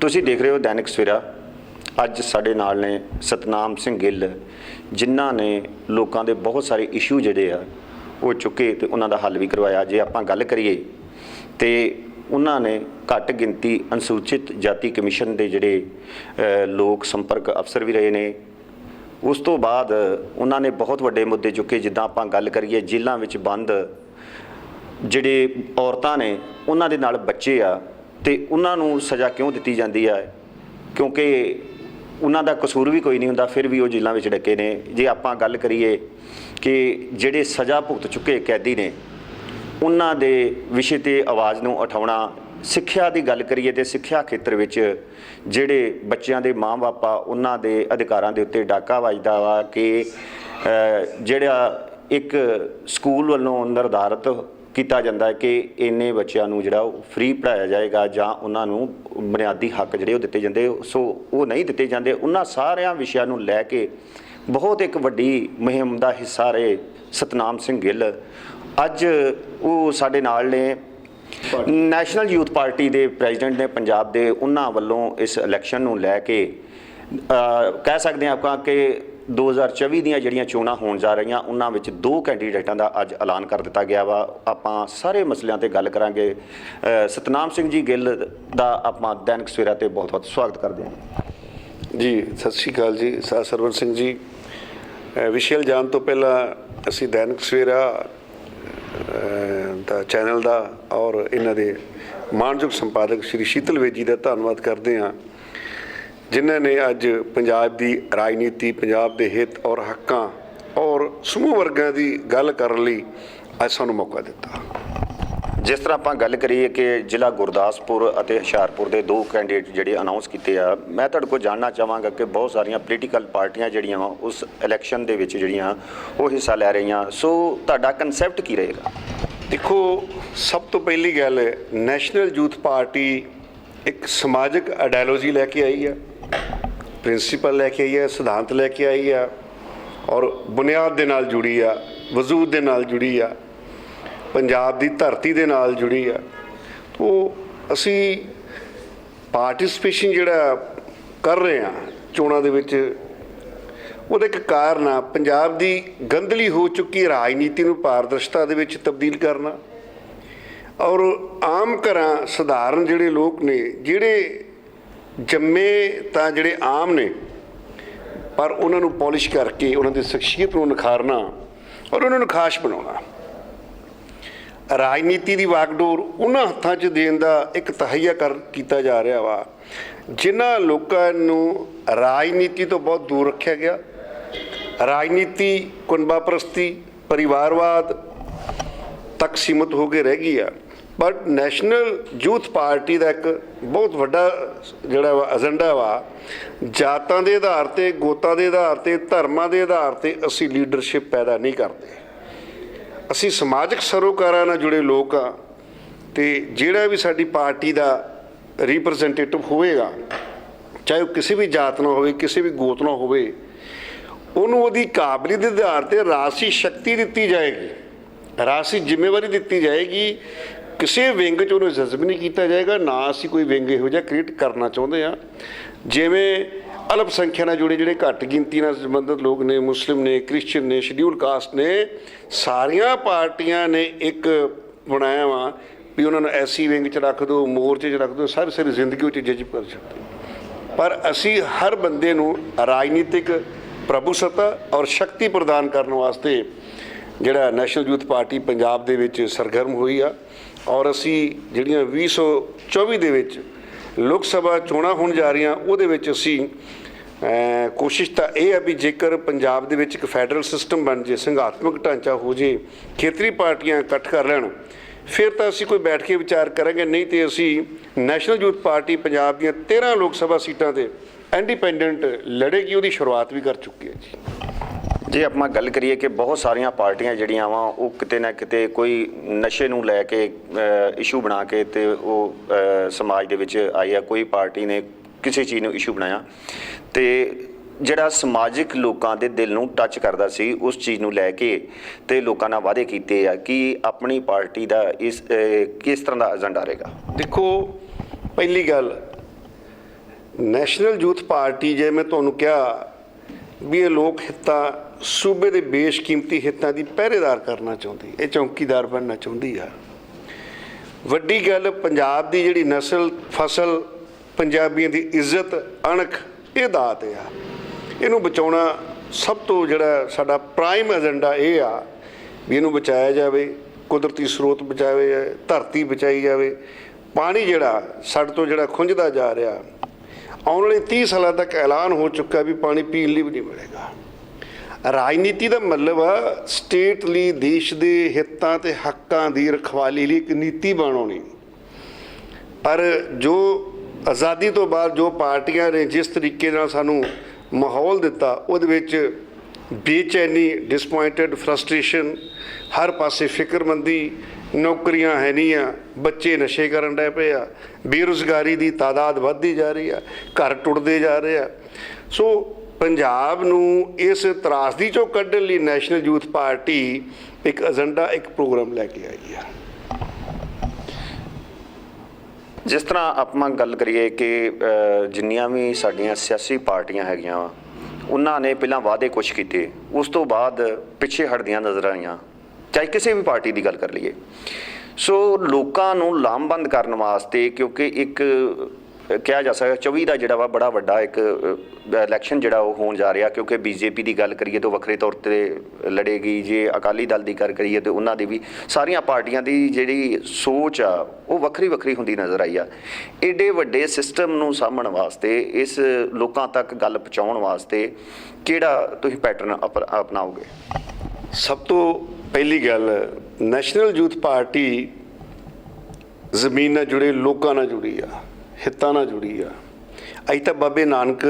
ਤੁਸੀਂ ਦੇਖ ਰਹੇ ਹੋ ਦੈਨਿਕ ਸਵੇਰਾ। ਅੱਜ ਸਾਡੇ ਨਾਲ ਨੇ ਸਤਨਾਮ ਸਿੰਘ ਗਿੱਲ, ਜਿਨ੍ਹਾਂ ਨੇ ਲੋਕਾਂ ਦੇ ਬਹੁਤ ਸਾਰੇ ਇਸ਼ੂ ਜਿਹੜੇ ਆ, ਉਹ ਚੁੱਕੇ ਤੇ ਉਹਨਾਂ ਦਾ ਹੱਲ ਵੀ ਕਰਵਾਇਆ। ਜੇ ਆਪਾਂ ਗੱਲ ਕਰੀਏ ਤੇ ਉਹਨਾਂ ਨੇ ਘੱਟ ਗਿਣਤੀ ਅਨੁਸੂਚਿਤ ਜਾਤੀ ਕਮਿਸ਼ਨ ਦੇ ਜਿਹੜੇ ਲੋਕ ਸੰਪਰਕ ਅਫਸਰ ਵੀ ਰਹੇ ਨੇ। ਉਸ ਤੋਂ ਬਾਅਦ ਉਹਨਾਂ ਨੇ ਬਹੁਤ ਵੱਡੇ ਮੁੱਦੇ ਚੁੱਕੇ। ਜਿੱਦਾਂ ਆਪਾਂ ਗੱਲ ਕਰੀਏ ਜੇਲ੍ਹਾਂ ਵਿੱਚ ਬੰਦ ਜਿਹੜੇ ਔਰਤਾਂ ਨੇ, ਉਹਨਾਂ ਦੇ ਨਾਲ ਬੱਚੇ ਆ ਤੇ ਉਹਨਾਂ ਨੂੰ ਸਜ਼ਾ ਕਿਉਂ ਦਿੱਤੀ ਜਾਂਦੀ ਹੈ ਕਿਉਂਕਿ ਉਹਨਾਂ ਦਾ ਕਸੂਰ ਵੀ ਕੋਈ ਨਹੀਂ ਹੁੰਦਾ, ਫਿਰ ਵੀ ਉਹ ਜੇਲ੍ਹਾਂ ਵਿੱਚ ਡੱਕੇ ਨੇ। ਜੇ ਆਪਾਂ ਗੱਲ ਕਰੀਏ ਕਿ ਜਿਹੜੇ ਸਜ਼ਾ ਭੁਗਤ ਚੁੱਕੇ ਕੈਦੀ ਨੇ, ਉਹਨਾਂ ਦੇ ਵਿਸ਼ੇ ਤੇ ਆਵਾਜ਼ ਨੂੰ ਉਠਾਉਣਾ, ਸਿੱਖਿਆ ਦੀ ਗੱਲ ਕਰੀਏ ਤੇ ਸਿੱਖਿਆ ਖੇਤਰ ਵਿੱਚ ਜਿਹੜੇ ਬੱਚਿਆਂ ਦੇ ਮਾਂ-ਬਾਪ, ਉਹਨਾਂ ਦੇ ਅਧਿਕਾਰਾਂ ਦੇ ਉੱਤੇ ਡਾਕਾ ਵੱਜਦਾ ਵਾ ਕਿ ਜਿਹੜਾ ਇੱਕ ਸਕੂਲ ਵੱਲੋਂ ਨਿਰਧਾਰਤ ਕੀਤਾ ਜਾਂਦਾ ਹੈ ਕਿ ਇੰਨੇ ਬੱਚਿਆਂ ਨੂੰ ਜਿਹੜਾ ਉਹ ਫ੍ਰੀ ਪੜਾਇਆ ਜਾਏਗਾ ਜਾਂ ਉਹਨਾਂ ਨੂੰ ਬੁਨਿਆਦੀ ਹੱਕ ਜਿਹੜੇ ਉਹ ਦਿੱਤੇ ਜਾਂਦੇ, ਸੋ ਉਹ ਨਹੀਂ ਦਿੱਤੇ ਜਾਂਦੇ। ਉਹਨਾਂ ਸਾਰਿਆਂ ਵਿਸ਼ਿਆਂ ਨੂੰ ਲੈ ਕੇ ਬਹੁਤ ਇੱਕ ਵੱਡੀ ਮੁਹਿੰਮ ਦਾ ਹਿੱਸਾ ਰਹੇ ਸਤਨਾਮ ਸਿੰਘ ਗਿੱਲ। ਅੱਜ ਉਹ ਸਾਡੇ ਨਾਲ ਨੇ। ਨੈਸ਼ਨਲ ਯੂਥ ਪਾਰਟੀ ਦੇ ਪ੍ਰੈਜ਼ੀਡੈਂਟ ਨੇ ਪੰਜਾਬ ਦੇ, ਉਹਨਾਂ ਵੱਲੋਂ ਇਸ ਇਲੈਕਸ਼ਨ ਨੂੰ ਲੈ ਕੇ ਕਹਿ ਸਕਦੇ ਹਾਂ ਆਪਾਂ ਕਿ 2024 ਦੀਆਂ ਜਿਹੜੀਆਂ ਚੋਣਾਂ ਹੋਣ ਜਾ ਰਹੀਆਂ, ਉਹਨਾਂ ਵਿੱਚ ਦੋ ਕੈਂਡੀਡੇਟਾਂ ਦਾ ਅੱਜ ਐਲਾਨ ਕਰ ਦਿੱਤਾ ਗਿਆ ਵਾ। ਆਪਾਂ ਸਾਰੇ ਮਸਲਿਆਂ ਤੇ ਗੱਲ ਕਰਾਂਗੇ। ਸਤਨਾਮ ਸਿੰਘ ਜੀ ਗਿੱਲ ਦਾ ਆਪਾਂ ਦੈਨਿਕ ਸਵੇਰਾ ਤੇ ਬਹੁਤ ਬਹੁਤ ਸਵਾਗਤ ਕਰਦੇ ਹਾਂ। ਜੀ, ਸਤਿ ਸ਼੍ਰੀ ਅਕਾਲ ਜੀ। ਸਾ ਸਰਵਨ ਸਿੰਘ ਜੀ ਵਿਸ਼ੇਲ ਜਾਣ ਤੋਂ ਪਹਿਲਾਂ ਅਸੀਂ ਦੈਨਿਕ ਸਵੇਰਾ ਦਾ ਚੈਨਲ ਦਾ ਔਰ ਇਹਨਾਂ ਦੇ ਮਾਨਯੋਗ ਸੰਪਾਦਕ ਸ਼੍ਰੀ ਸ਼ੀਤਲ ਵੇਜੀ ਦਾ ਧੰਨਵਾਦ ਕਰਦੇ ਹਾਂ। ਜਿਨ੍ਹਾਂ ਨੇ ਅੱਜ ਪੰਜਾਬ ਦੀ ਰਾਜਨੀਤੀ ਪੰਜਾਬ ਦੇ ਹਿੱਤ ਔਰ ਹੱਕਾਂ ਔਰ ਸਮੂਹ ਵਰਗਾਂ ਦੀ ਗੱਲ ਕਰਨ ਲਈ ਅੱਜ ਸਾਨੂੰ ਮੌਕਾ ਦਿੱਤਾ। ਜਿਸ ਤਰ੍ਹਾਂ ਆਪਾਂ ਗੱਲ ਕਰੀਏ ਕਿ ਜ਼ਿਲ੍ਹਾ ਗੁਰਦਾਸਪੁਰ ਅਤੇ ਹੁਸ਼ਿਆਰਪੁਰ ਦੇ ਦੋ ਕੈਂਡੀਡੇਟ ਜਿਹੜੇ ਅਨਾਉਂਸ ਕੀਤੇ ਆ ਮੈਂ ਤੁਹਾਡੇ ਕੋਲ ਜਾਣਨਾ ਚਾਹਾਂਗਾ ਕਿ ਬਹੁਤ ਸਾਰੀਆਂ ਪੋਲੀਟੀਕਲ ਪਾਰਟੀਆਂ ਜਿਹੜੀਆਂ ਵਾ ਉਸ ਇਲੈਕਸ਼ਨ ਦੇ ਵਿੱਚ ਜਿਹੜੀਆਂ ਉਹ ਹਿੱਸਾ ਲੈ ਰਹੀਆਂ। ਸੋ ਤੁਹਾਡਾ ਕਨਸੈਪਟ ਕੀ ਰਹੇਗਾ? ਦੇਖੋ ਸਭ ਤੋਂ ਪਹਿਲੀ ਗੱਲ ਨੈਸ਼ਨਲ ਯੂਥ ਪਾਰਟੀ ਇੱਕ ਸਮਾਜਿਕ ਆਈਡੀਓਲੋਜੀ ਲੈ ਕੇ ਆਈ ਹੈ ਪ੍ਰਿੰਸੀਪਲ ਲੈ ਕੇ ਆਈ ਹੈ, ਸਿਧਾਂਤ ਲੈ ਕੇ ਆਈ ਆ ਔਰ ਬੁਨਿਆਦ ਦੇ ਨਾਲ ਜੁੜੀ ਆ, ਵਜੂਦ ਦੇ ਨਾਲ ਜੁੜੀ ਆ, ਪੰਜਾਬ ਦੀ ਧਰਤੀ ਦੇ ਨਾਲ ਜੁੜੀ ਆ। ਉਹ ਅਸੀਂ ਪਾਰਟਿਸਿਪੇਸ਼ਨ ਜਿਹੜਾ ਕਰ ਰਹੇ ਆ ਚੋਣਾਂ ਦੇ ਵਿੱਚ, ਉਹਦਾ ਇੱਕ ਕਾਰਨ ਆ, ਪੰਜਾਬ ਦੀ ਗੰਦਲੀ ਹੋ ਚੁੱਕੀ ਰਾਜਨੀਤੀ ਨੂੰ ਪਾਰਦਰਸ਼ਤਾ ਦੇ ਵਿੱਚ ਤਬਦੀਲ ਕਰਨਾ। ਔਰ ਆਮ ਘਰਾਂ, ਸਧਾਰਨ ਜਿਹੜੇ ਲੋਕ ਨੇ, ਜਿਹੜੇ ਜੰਮੇ ਤਾਂ ਜਿਹੜੇ ਆਮ ਨੇ, ਪਰ ਉਹਨਾਂ ਨੂੰ ਪਾਲਿਸ਼ ਕਰਕੇ, ਉਹਨਾਂ ਦੀ ਸ਼ਖਸੀਅਤ ਨੂੰ ਨਿਖਾਰਨਾ ਔਰ ਉਹਨਾਂ ਨੂੰ ਖਾਸ ਬਣਾਉਣਾ। ਰਾਜਨੀਤੀ ਦੀ ਵਾਗਡੋਰ ਉਹਨਾਂ ਹੱਥਾਂ 'ਚ ਦੇਣ ਦਾ ਇੱਕ ਤਹਈਆ ਕਰ ਕੀਤਾ ਜਾ ਰਿਹਾ ਵਾ, ਜਿਨ੍ਹਾਂ ਲੋਕਾਂ ਨੂੰ ਰਾਜਨੀਤੀ ਤੋਂ ਬਹੁਤ ਦੂਰ ਰੱਖਿਆ ਗਿਆ। ਰਾਜਨੀਤੀ ਕੁਨਬਾ ਪ੍ਰਸਤੀ, ਪਰਿਵਾਰਵਾਦ ਤੱਕ ਸੀਮਤ ਹੋ ਕੇ ਰਹਿ ਗਈ ਆ। ਬਟ ਨੈਸ਼ਨਲ ਯੂਥ ਪਾਰਟੀ ਦਾ ਇੱਕ ਬਹੁਤ ਵੱਡਾ ਜਿਹੜਾ ਵਾ ਏਜੰਡਾ ਵਾ, ਜਾਤਾਂ ਦੇ ਆਧਾਰ ਤੇ, ਗੋਤਾਂ ਦੇ ਆਧਾਰ ਤੇ, ਧਰਮਾਂ ਦੇ ਆਧਾਰ ਤੇ ਅਸੀਂ ਲੀਡਰਸ਼ਿਪ ਪੈਦਾ ਨਹੀਂ ਕਰਦੇ। ਅਸੀਂ ਸਮਾਜਿਕ ਸਰੋਕਾਰਾਂ ਨਾਲ ਜੁੜੇ ਲੋਕ ਆ ਤੇ ਜਿਹੜਾ ਵੀ ਸਾਡੀ ਪਾਰਟੀ ਦਾ ਰਿਪਰੈਜ਼ੈਂਟੇਟਿਵ ਹੋਵੇਗਾ, ਚਾਹੇ ਉਹ ਕਿਸੇ ਵੀ ਜਾਤ ਨਾਲ ਹੋਵੇ, ਕਿਸੇ ਵੀ ਗੋਤ ਨਾਲ ਹੋਵੇ, ਉਹਨੂੰ ਉਹਦੀ ਕਾਬਲੀਅਤ ਦੇ ਆਧਾਰ ਤੇ ਰਾਸ਼ੀ ਸ਼ਕਤੀ ਦਿੱਤੀ ਜਾਏਗੀ। ਰਾਸ਼ੀ ਜ਼ਿੰਮੇਵਾਰੀ ਦਿੱਤੀ ਜਾਏਗੀ ਕਿਸੇ ਵਿੰਗ 'ਚ ਉਹਨੂੰ ਜਜ਼ਬ ਨਹੀਂ ਕੀਤਾ ਜਾਏਗਾ, ਨਾ ਅਸੀਂ ਕੋਈ ਵਿੰਗ ਇਹੋ ਜਿਹਾ ਕ੍ਰੀਏਟ ਕਰਨਾ ਚਾਹੁੰਦੇ ਆ ਜਿਵੇਂ ਅਲਪ ਸੰਖਿਆ ਨਾਲ ਜੁੜੇ ਜਿਹੜੇ ਘੱਟ ਗਿਣਤੀ ਨਾਲ ਸੰਬੰਧਿਤ ਲੋਕ ਨੇ, ਮੁਸਲਿਮ ਨੇ, ਕ੍ਰਿਸਚੀਅਨ ਨੇ ਸ਼ਡਿਊਲ ਕਾਸਟ ਨੇ, ਸਾਰੀਆਂ ਪਾਰਟੀਆਂ ਨੇ ਇੱਕ ਬਣਾਇਆ ਵਾ ਵੀ ਉਹਨਾਂ ਨੂੰ ਐਸੀ ਵਿੰਗ 'ਚ ਰੱਖ ਦਿਓ, ਮੋਰਚੇ 'ਚ ਰੱਖ ਦਿਓ, ਸਾਰੀ ਸਾਰੀ ਜ਼ਿੰਦਗੀ ਉਹ 'ਚ ਜਜ਼ਬ ਕਰ ਸਕਦੇ ਪਰ ਅਸੀਂ ਹਰ ਬੰਦੇ ਨੂੰ ਰਾਜਨੀਤਿਕ ਪ੍ਰਭੂਸੱਤਾ ਔਰ ਸ਼ਕਤੀ ਪ੍ਰਦਾਨ ਕਰਨ ਵਾਸਤੇ ਜਿਹੜਾ ਨੈਸ਼ਨਲ ਯੂਥ ਪਾਰਟੀ ਪੰਜਾਬ ਦੇ ਵਿੱਚ ਸਰਗਰਮ ਹੋਈ ਆ। ਔਰ ਅਸੀਂ ਜਿਹੜੀਆਂ 2024 ਦੇ ਵਿੱਚ ਲੋਕ ਸਭਾ ਚੋਣਾਂ ਹੋਣ ਜਾ ਰਹੀਆਂ, ਉਹਦੇ ਵਿੱਚ ਅਸੀਂ ਕੋਸ਼ਿਸ਼ ਤਾਂ ਇਹ ਹੈ ਵੀ ਜੇਕਰ ਪੰਜਾਬ ਦੇ ਵਿੱਚ ਇੱਕ ਫੈਡਰਲ ਸਿਸਟਮ ਬਣ ਜੇ ਸੰਘਾਤਮਕ ਢਾਂਚਾ ਹੋ ਜੇ, ਖੇਤਰੀ ਪਾਰਟੀਆਂ ਇਕੱਠ ਕਰ ਲੈਣ, ਫਿਰ ਤਾਂ ਅਸੀਂ ਕੋਈ ਬੈਠ ਕੇ ਵਿਚਾਰ ਕਰਾਂਗੇ, ਨਹੀਂ ਤੇ ਅਸੀਂ ਨੈਸ਼ਨਲ ਯੂਥ ਪਾਰਟੀ ਪੰਜਾਬ ਦੀਆਂ 13 ਲੋਕ ਸਭਾ ਸੀਟਾਂ ਤੇ ਇੰਡੀਪੈਂਡੈਂਟ ਲੜੇਗੀ, ਉਹਦੀ ਸ਼ੁਰੂਆਤ ਵੀ ਕਰ ਚੁੱਕੀ ਹੈ ਜੀ। ਜੇ ਆਪਾਂ ਗੱਲ ਕਰੀਏ ਕਿ ਬਹੁਤ ਸਾਰੀਆਂ ਪਾਰਟੀਆਂ ਜਿਹੜੀਆਂ ਵਾ, ਉਹ ਕਿਤੇ ਨਾ ਕਿਤੇ ਕੋਈ ਨਸ਼ੇ ਨੂੰ ਲੈ ਕੇ ਇਸ਼ੂ ਬਣਾ ਕੇ ਤੇ ਉਹ ਸਮਾਜ ਦੇ ਵਿੱਚ ਆਈ ਆ, ਕੋਈ ਪਾਰਟੀ ਨੇ ਕਿਸੇ ਚੀਜ਼ ਨੂੰ ਇਸ਼ੂ ਬਣਾਇਆ। ਤੇ ਜਿਹੜਾ ਸਮਾਜਿਕ ਲੋਕਾਂ ਦੇ ਦਿਲ ਨੂੰ ਟੱਚ ਕਰਦਾ ਸੀ, ਉਸ ਚੀਜ਼ ਨੂੰ ਲੈ ਕੇ ਤੇ ਲੋਕਾਂ ਨਾਲ ਵਾਅਦੇ ਕੀਤੇ ਆ ਕਿ ਆਪਣੀ ਪਾਰਟੀ ਦਾ ਇਸ ਕਿਸ ਤਰ੍ਹਾਂ ਦਾ ਏਜੰਡਾ ਰਹੇਗਾ। ਦੇਖੋ, ਪਹਿਲੀ ਗੱਲ ਨੈਸ਼ਨਲ ਯੂਥ ਪਾਰਟੀ ਜੇ ਮੈਂ ਤੁਹਾਨੂੰ ਕਿਹਾ ਵੀ ਇਹ ਲੋਕ ਹਿੱਤਾਂ ਸੂਬੇ ਦੇ ਬੇਸ਼ਕੀਮਤੀ ਹਿੱਤਾਂ ਦੀ ਪਹਿਰੇਦਾਰ ਕਰਨਾ ਚਾਹੁੰਦੀ ਇਹ ਚੌਕੀਦਾਰ ਬਣਨਾ ਚਾਹੁੰਦੀ ਆ। ਵੱਡੀ ਗੱਲ ਪੰਜਾਬ ਦੀ ਜਿਹੜੀ ਨਸਲ ਫਸਲ ਪੰਜਾਬੀਆਂ ਦੀ ਇੱਜ਼ਤ ਅਣਖ ਇਹ ਦਾਤ ਆ। ਇਹਨੂੰ ਬਚਾਉਣਾ ਸਭ ਤੋਂ ਜਿਹੜਾ ਸਾਡਾ ਪ੍ਰਾਈਮ ਏਜੰਡਾ ਇਹ ਆ ਵੀ ਇਹਨੂੰ ਬਚਾਇਆ ਜਾਵੇ ਕੁਦਰਤੀ ਸਰੋਤ ਬਚਾਵੇ ਜਾਵੇ, ਧਰਤੀ ਬਚਾਈ ਜਾਵੇ। ਪਾਣੀ ਜਿਹੜਾ ਸਾਡੇ ਤੋਂ ਜਿਹੜਾ ਖੁੰਝਦਾ ਜਾ ਰਿਹਾ ਆਉਣ ਵਾਲੇ 30 ਸਾਲਾਂ ਤੱਕ ਐਲਾਨ ਹੋ ਚੁੱਕਾ ਵੀ ਪਾਣੀ ਪੀਣ ਲਈ ਵੀ ਨਹੀਂ ਮਿਲੇਗਾ। ਰਾਜਨੀਤੀ ਦਾ ਮਤਲਬ ਆ ਸਟੇਟ ਲਈ, ਦੇਸ਼ ਦੇ ਹਿੱਤਾਂ ਤੇ ਹੱਕਾਂ ਦੀ ਰਖਵਾਲੀ ਲਈ ਇੱਕ ਨੀਤੀ ਬਣਾਉਣੀ। ਪਰ ਜੋ ਆਜ਼ਾਦੀ ਤੋਂ ਬਾਅਦ ਜੋ ਪਾਰਟੀਆਂ ਨੇ ਜਿਸ ਤਰੀਕੇ ਨਾਲ ਸਾਨੂੰ ਮਾਹੌਲ ਦਿੱਤਾ, ਉਹਦੇ ਵਿੱਚ ਬੇਚੈਨੀ ਡਿਸਪਾਇੰਟਡ ਫਰਸਟ੍ਰੇਸ਼ਨ ਹਰ ਪਾਸੇ ਫਿਕਰਮੰਦੀ, ਨੌਕਰੀਆਂ ਹੈ ਨਹੀਂ ਆ, ਬੱਚੇ ਨਸ਼ੇ ਕਰਨ ਡੈ ਪਏ ਆ, ਬੇਰੁਜ਼ਗਾਰੀ ਦੀ ਤਾਦਾਦ ਵੱਧਦੀ ਜਾ ਰਹੀ ਆ, ਘਰ ਟੁੱਟਦੇ ਜਾ ਰਹੇ ਆ। ਸੋ ਪੰਜਾਬ ਨੂੰ ਇਸ ਤਰਾਸਦੀ ਚੋਂ ਕੱਢਣ ਲਈ ਨੈਸ਼ਨਲ ਯੂਥ ਪਾਰਟੀ ਇੱਕ ਏਜੰਡਾ, ਇੱਕ ਪ੍ਰੋਗਰਾਮ ਲੈ ਕੇ ਆਈ ਆ। ਜਿਸ ਤਰ੍ਹਾਂ ਆਪਾਂ ਗੱਲ ਕਰੀਏ ਕਿ ਜਿੰਨੀਆਂ ਵੀ ਸਾਡੀਆਂ ਸਿਆਸੀ ਪਾਰਟੀਆਂ ਹੈਗੀਆਂ ਵਾ ਉਹਨਾਂ ਨੇ ਪਹਿਲਾਂ ਵਾਅਦੇ ਕੁਝ ਕੀਤੇ, ਉਸ ਤੋਂ ਬਾਅਦ ਪਿੱਛੇ ਹਟਦੀਆਂ ਨਜ਼ਰ ਆਈਆਂ, ਚਾਹੇ ਕਿਸੇ ਵੀ ਪਾਰਟੀ ਦੀ ਗੱਲ ਕਰ ਲਈਏ। ਸੋ ਲੋਕਾਂ ਨੂੰ ਲਾਮਬੰਦ ਕਰਨ ਵਾਸਤੇ, ਕਿਉਂਕਿ ਇੱਕ ਕਿਹਾ ਜਾ ਸਕਦਾ 24 ਦਾ ਜਿਹੜਾ ਵਾ ਬੜਾ ਵੱਡਾ ਇੱਕ ਇਲੈਕਸ਼ਨ ਜਿਹੜਾ ਉਹ ਹੋਣ ਜਾ ਰਿਹਾ, ਕਿਉਂਕਿ ਬੀਜੇਪੀ ਦੀ ਗੱਲ ਕਰੀਏ ਤਾਂ ਉਹ ਵੱਖਰੇ ਤੌਰ ਤੇ ਲੜੇਗੀ, ਜੇ ਅਕਾਲੀ ਦਲ ਦੀ ਗੱਲ ਕਰੀਏ ਤੇ ਉਹਨਾਂ ਦੀ ਵੀ ਸਾਰੀਆਂ ਪਾਰਟੀਆਂ ਦੀ ਜਿਹੜੀ ਸੋਚ ਆ, ਉਹ ਵੱਖਰੀ ਵੱਖਰੀ ਹੁੰਦੀ ਨਜ਼ਰ ਆਈ ਆ। ਏਡੇ ਵੱਡੇ ਸਿਸਟਮ ਨੂੰ ਸਾਂਭਣ ਵਾਸਤੇ, ਇਸ ਲੋਕਾਂ ਤੱਕ ਗੱਲ ਪਹੁੰਚਾਉਣ ਵਾਸਤੇ ਕਿਹੜਾ ਤੁਸੀਂ ਪੈਟਰਨ ਅਪਣਾਓਗੇ? ਸਭ ਤੋਂ ਪਹਿਲੀ ਗੱਲ ਨੈਸ਼ਨਲ ਯੂਥ ਪਾਰਟੀ ਜ਼ਮੀਨ ਨਾਲ ਜੁੜੇ, ਲੋਕਾਂ ਨਾਲ ਜੁੜੀ ਆ। ਹਿੱਤਾਂ ਨਾਲ ਜੁੜੀ ਆ। ਅਸੀਂ ਤਾਂ ਬਾਬੇ ਨਾਨਕ